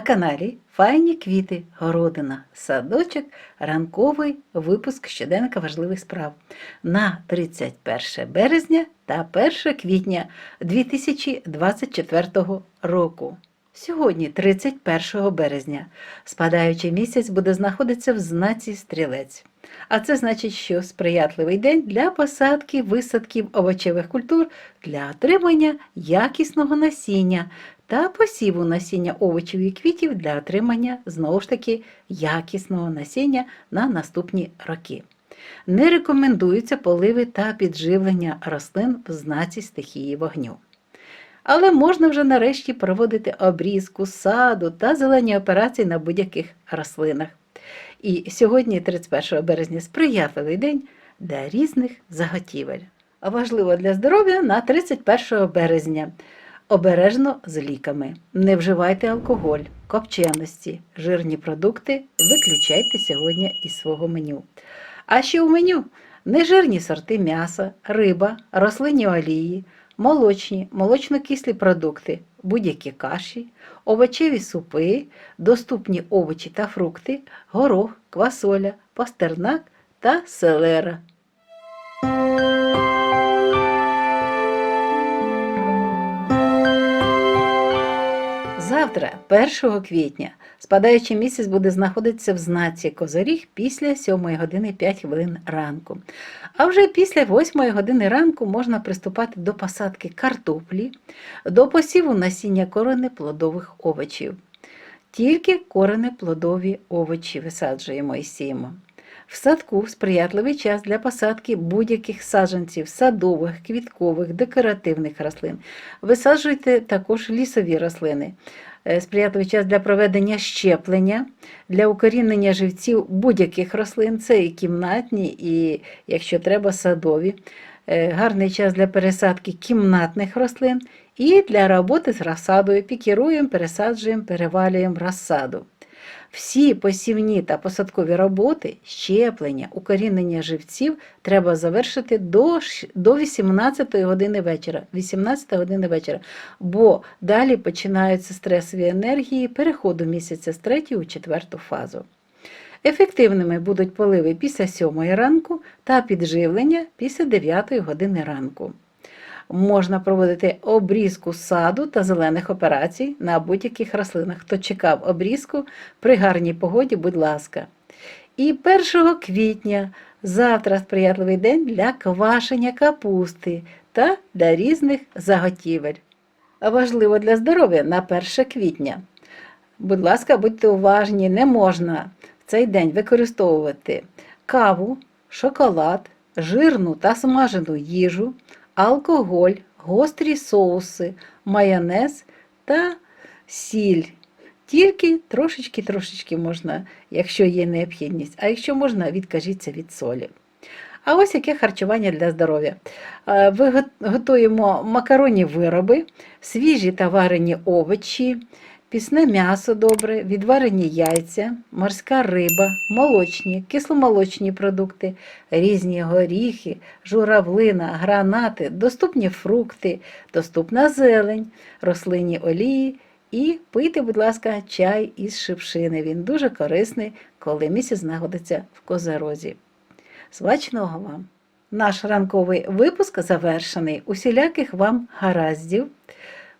каналі Файні квіти, городина, садочок, ранковий випуск щоденника важливих справ на 31 березня та 1 квітня 2024 року. Сьогодні, 31 березня, спадаючий місяць буде знаходитися в знаці стрілець. А це значить, що сприятливий день для посадки висадків овочевих культур для отримання якісного насіння та посіву насіння овочів і квітів для отримання знову ж таки якісного насіння на наступні роки. Не рекомендуються поливи та підживлення рослин в знаці стихії вогню. Але можна вже нарешті проводити обрізку саду та зелені операції на будь-яких рослинах. І сьогодні, 31 березня, сприятливий день для різних заготівель. Важливо для здоров'я на 31 березня. Обережно з ліками. Не вживайте алкоголь, копченості, жирні продукти виключайте сьогодні із свого меню. А ще у меню нежирні сорти м'яса, риба, рослинні олії, молочні, молочно-кислі продукти, будь-які каші, овочеві супи, доступні овочі та фрукти, горох, квасоля, пастернак та селера. Завтра, 1 квітня, спадаючий місяць буде знаходитися в знаці Козоріг після 7 години 5 хвилин ранку. А вже після 8 години ранку можна приступати до посадки картоплі, до посіву насіння корени плодових овочів. Тільки корени плодові овочі висаджуємо і сіємо. В садку сприятливий час для посадки будь-яких саджанців, садових, квіткових, декоративних рослин. Висаджуйте також лісові рослини. Е, Сприятливий час для проведення щеплення, для укорінення живців будь-яких рослин, це і кімнатні, і, якщо треба, садові. Е, Гарний час для пересадки кімнатних рослин і для роботи з розсадою. Пікіруємо, пересаджуємо, перевалюємо розсаду. Всі посівні та посадкові роботи, щеплення, укорінення живців треба завершити до, до 18 години вечора. 18 години вечора. Бо далі починаються стресові енергії переходу місяця з третьої у четверту фазу. Ефективними будуть поливи після 7 ранку та підживлення після 9 години ранку. Можна проводити обрізку саду та зелених операцій на будь-яких рослинах. Хто чекав обрізку при гарній погоді, будь ласка. І 1 квітня завтра сприятливий день для квашення капусти та для різних заготівель. Важливо для здоров'я на 1 квітня. Будь ласка, будьте уважні, не можна в цей день використовувати каву, шоколад, жирну та смажену їжу, алкоголь, гострі соуси, майонез та сіль. Тільки трошечки-трошечки можна, якщо є необхідність, а якщо можна, відкажіться від солі. А ось яке харчування для здоров'я. Е, готуємо макаронні вироби, свіжі та варені овочі, пісне м'ясо добре, відварені яйця, морська риба, молочні, кисломолочні продукти, різні горіхи, журавлина, гранати, доступні фрукти, доступна зелень, рослинні олії і пийте, будь ласка, чай із шипшини. Він дуже корисний, коли місяць знаходиться в козерозі. Смачного вам! Наш ранковий випуск завершений. Усіляких вам гараздів,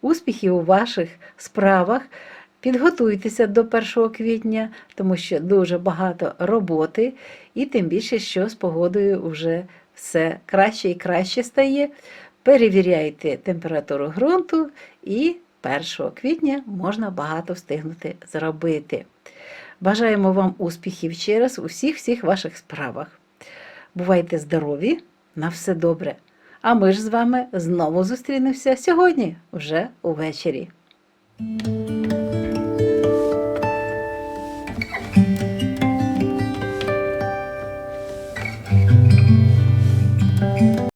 успіхів у ваших справах. Підготуйтеся до 1 квітня, тому що дуже багато роботи, і тим більше, що з погодою вже все краще і краще стає. Перевіряйте температуру ґрунту, і 1 квітня можна багато встигнути зробити. Бажаємо вам успіхів ще раз у всіх всіх ваших справах. Бувайте здорові, на все добре. А ми ж з вами знову зустрінемося сьогодні, вже увечері.